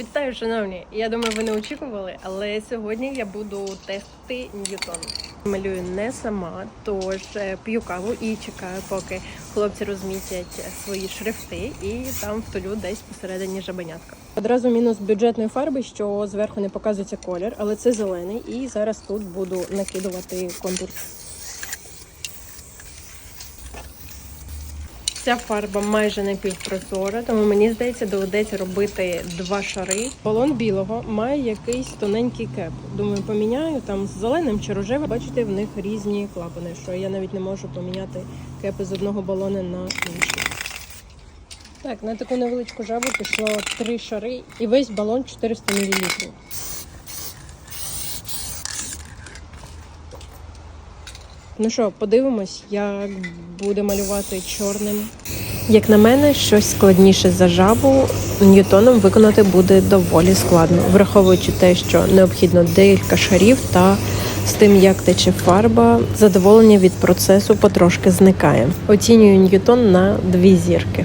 Вітаю, шановні! Я думаю, ви не очікували, але сьогодні я буду тестити Ньютон. Малюю не сама, тож е, п'ю каву і чекаю, поки хлопці розмістять свої шрифти, і там втулю десь посередині жабенятка. Одразу мінус бюджетної фарби, що зверху не показується колір, але це зелений, і зараз тут буду накидувати контур. Ця фарба майже напівпрозора, тому мені здається, доведеться робити два шари. Балон білого має якийсь тоненький кеп. Думаю, поміняю там з зеленим чи рожевим. Бачите, в них різні клапани, що я навіть не можу поміняти кепи з одного балона на інший. Так, на таку невеличку жабу пішло три шари і весь балон 400 мл. Ну що, подивимось, як буде малювати чорним. Як на мене, щось складніше за жабу ньютоном виконати буде доволі складно, враховуючи те, що необхідно декілька шарів, та з тим, як тече фарба, задоволення від процесу потрошки зникає. Оцінюю ньютон на дві зірки.